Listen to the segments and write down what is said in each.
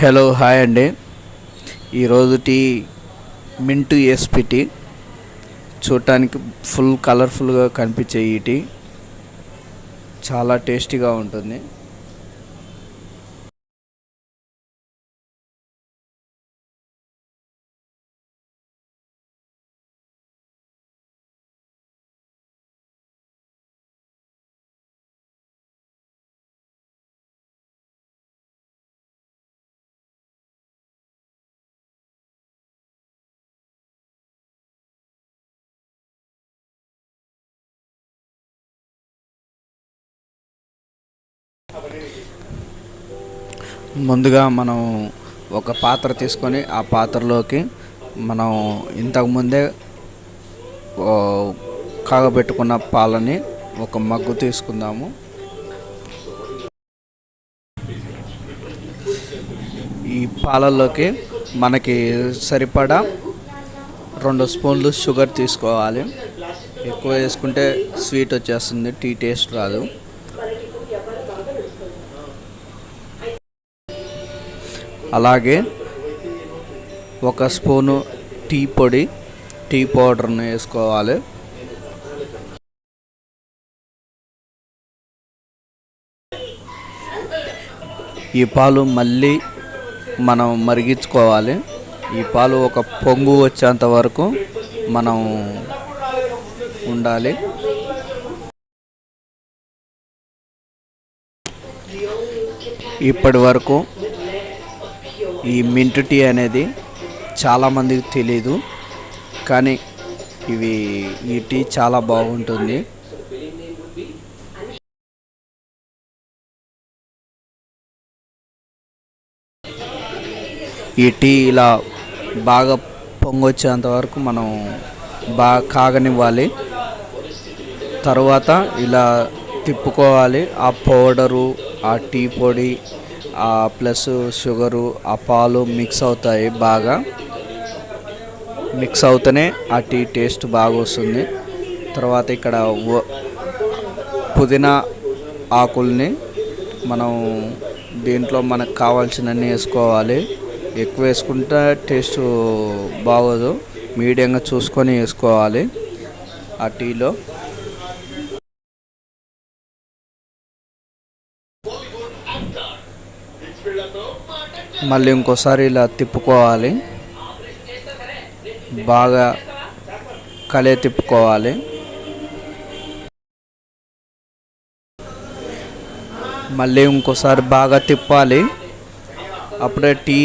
Hello hi అండి. ఈరోజు టీ మింట్ ఎస్పి టీ చూడటానికి ఫుల్ కలర్ఫుల్గా కనిపించే ఈ టీ చాలా టేస్టీగా ఉంటుంది. ముందుగా మనం ఒక పాత్ర తీసుకొని ఆ పాత్రలోకి మనం ఇంతకుముందే కాగబెట్టుకున్న పాలని ఒక మగ్గు తీసుకుందాము. ఈ పాలల్లోకి మనకి సరిపడా రెండు స్పూన్లు షుగర్ తీసుకోవాలి. ఎక్కువ వేసుకుంటే స్వీట్ వచ్చేస్తుంది టీ టేస్ట్ రాదు. అలాగే ఒక స్పూను టీ పొడి టీ పౌడర్ను వేసుకోవాలి. ఈ పాలు మళ్ళీ మనం మరిగించుకోవాలి. ఈ పాలు ఒక పొంగు వచ్చేంత వరకు మనం ఉండాలి. ఇప్పటి వరకు ఈ మింట్ టీ అనేది చాలామందికి తెలీదు కానీ ఇవి ఈ టీ చాలా బాగుంటుంది. ఈ టీ ఇలా బాగా పొంగొచ్చేంత వరకు మనం బాగా కాగనివ్వాలి. తర్వాత ఇలా తిప్పుకోవాలి. ఆ పౌడరు ఆ టీ పొడి ప్లస్ షుగరు ఆ పాలు మిక్స్ అవుతాయి బాగా. మిక్స్ అవుతూనే ఆ టీ టేస్ట్ బాగా వస్తుంది తర్వాత ఇక్కడ పుదీనా ఆకుల్ని మనం దీంట్లో మనకు కావాల్సినన్ని వేసుకోవాలి. ఎక్కువ వేసుకుంటే టేస్ట్ బాగోదు. మీడియంగా చూసుకొని వేసుకోవాలి ఆ టీలో. మళ్ళీ ఇంకోసారి ఇలా తిప్పుకోవాలి. బాగా కలే తిప్పుకోవాలి. మళ్ళీ ఇంకోసారి బాగా తిప్పాలి. అప్పుడే టీ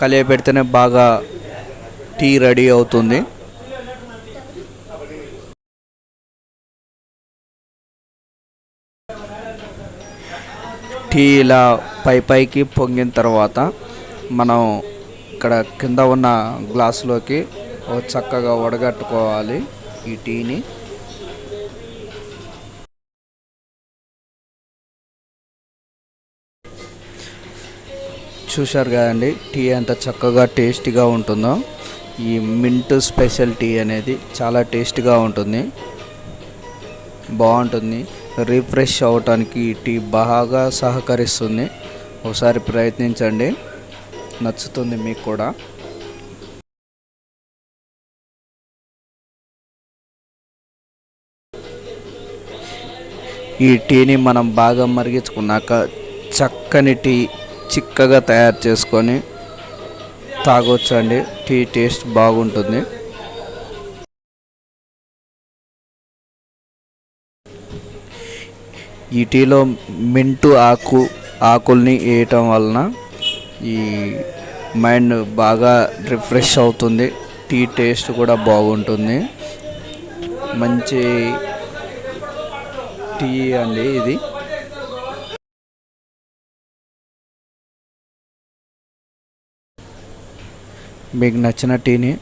కలియ పెడితేనే బాగా టీ రెడీ అవుతుంది. టీ ఇలా పై పైకి పొంగిన తర్వాత మనం ఇక్కడ కింద ఉన్న గ్లాసులోకి చక్కగా వడగట్టుకోవాలి ఈ టీని. చూశారు కదండి టీ ఎంత చక్కగా టేస్టీగా ఉంటుందో. ఈ మింట్ స్పెషల్ టీ అనేది చాలా టేస్టీగా ఉంటుంది. బాగుంటుంది. రిఫ్రెష్ అవ్వటానికి ఈ టీ బాగా సహకరిస్తుంది. ఒకసారి ప్రయత్నించండి. నచ్చుతుంది మీకు కూడా. ఈ టీని మనం బాగా మరిగించుకున్నాక చక్కని టీ చిక్కగా తయారు చేసుకొని తాగొచ్చండి. టీ టేస్ట్ బాగుంటుంది. ఈ టీలో మింటు ఆకు ఆకుల్ని వేయటం వలన ఈ మైండ్ బాగా రిఫ్రెష్ అవుతుంది టీ టేస్ట్ కూడా బాగుంటుంది. మంచి టీ అండి ఇది. మీకు నచ్చిన టీని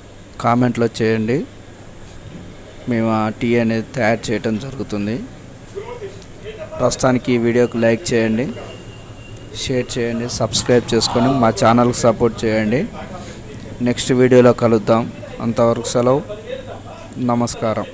కామెంట్లో చేయండి. మేము ఆ టీ అనేది తయారు చేయటం జరుగుతుంది. ప్రస్తుతానికి ఈ వీడియోకి లైక్ చేయండి షేర్ చేయండి సబ్స్క్రైబ్ చేసుకొని మా ఛానల్కి సపోర్ట్ చేయండి. నెక్స్ట్ వీడియోలో కలుద్దాం. అంతవరకు సెలవు. నమస్కారం.